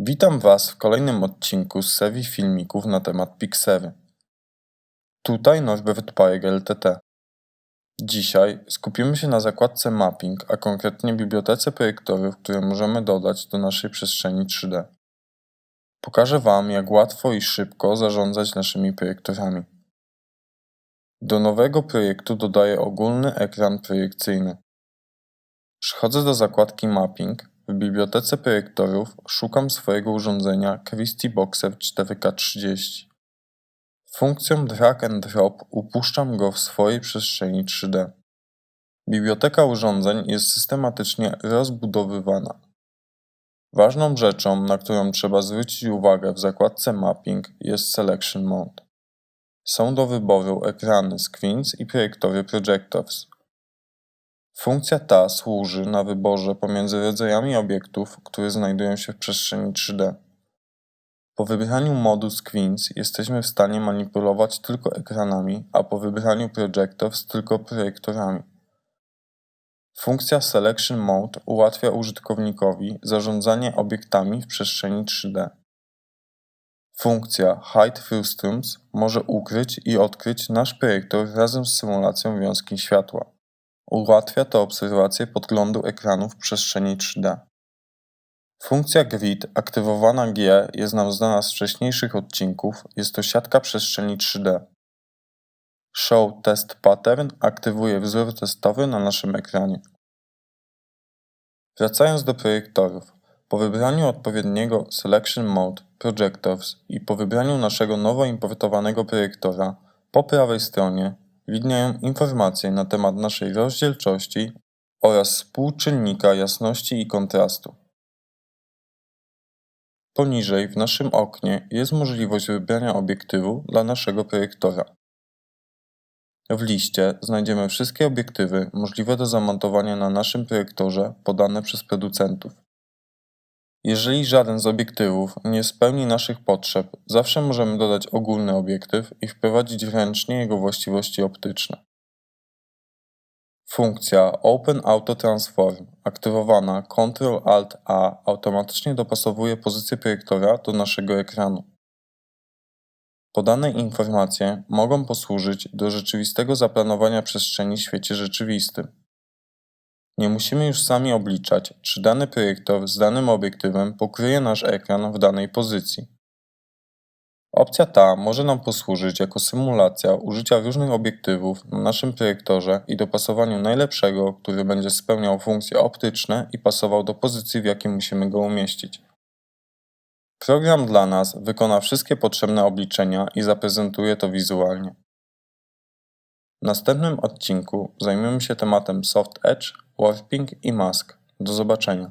Witam Was w kolejnym odcinku z serii filmików na temat Pixery. Tutaj Norbert Pajek LTT. Dzisiaj skupimy się na zakładce Mapping, a konkretnie bibliotece projektorów, które możemy dodać do naszej przestrzeni 3D. Pokażę Wam, jak łatwo i szybko zarządzać naszymi projektorami. Do nowego projektu dodaję ogólny ekran projekcyjny. Przechodzę do zakładki Mapping. W bibliotece projektorów szukam swojego urządzenia Christie Boxer 4K30. Funkcją drag and drop upuszczam go w swojej przestrzeni 3D. Biblioteka urządzeń jest systematycznie rozbudowywana. Ważną rzeczą, na którą trzeba zwrócić uwagę w zakładce Mapping jest Selection Mode. Są do wyboru ekrany Screens i projektory Projectors. Funkcja ta służy na wyborze pomiędzy rodzajami obiektów, które znajdują się w przestrzeni 3D. Po wybraniu modu Screens jesteśmy w stanie manipulować tylko ekranami, a po wybraniu Projectors tylko projektorami. Funkcja Selection Mode ułatwia użytkownikowi zarządzanie obiektami w przestrzeni 3D. Funkcja Hide Frustrums może ukryć i odkryć nasz projektor razem z symulacją wiązki światła. Ułatwia to obserwację podglądu ekranu w przestrzeni 3D. Funkcja Grid aktywowana G jest nam znana z wcześniejszych odcinków, jest to siatka przestrzeni 3D. Show Test Pattern aktywuje wzór testowy na naszym ekranie. Wracając do projektorów. Po wybraniu odpowiedniego Selection Mode Projectors i po wybraniu naszego nowo importowanego projektora, po prawej stronie widnieją informacje na temat naszej rozdzielczości oraz współczynnika jasności i kontrastu. Poniżej w naszym oknie jest możliwość wybrania obiektywu dla naszego projektora. W liście znajdziemy wszystkie obiektywy możliwe do zamontowania na naszym projektorze podane przez producentów. Jeżeli żaden z obiektywów nie spełni naszych potrzeb, zawsze możemy dodać ogólny obiektyw i wprowadzić ręcznie jego właściwości optyczne. Funkcja Open Auto Transform aktywowana Ctrl-Alt-A automatycznie dopasowuje pozycję projektora do naszego ekranu. Podane informacje mogą posłużyć do rzeczywistego zaplanowania przestrzeni w świecie rzeczywistym. Nie musimy już sami obliczać, czy dany projektor z danym obiektywem pokryje nasz ekran w danej pozycji. Opcja ta może nam posłużyć jako symulacja użycia różnych obiektywów na naszym projektorze i dopasowaniu najlepszego, który będzie spełniał funkcje optyczne i pasował do pozycji, w jakiej musimy go umieścić. Program dla nas wykona wszystkie potrzebne obliczenia i zaprezentuje to wizualnie. W następnym odcinku zajmiemy się tematem Soft Edge, Warping i Mask. Do zobaczenia.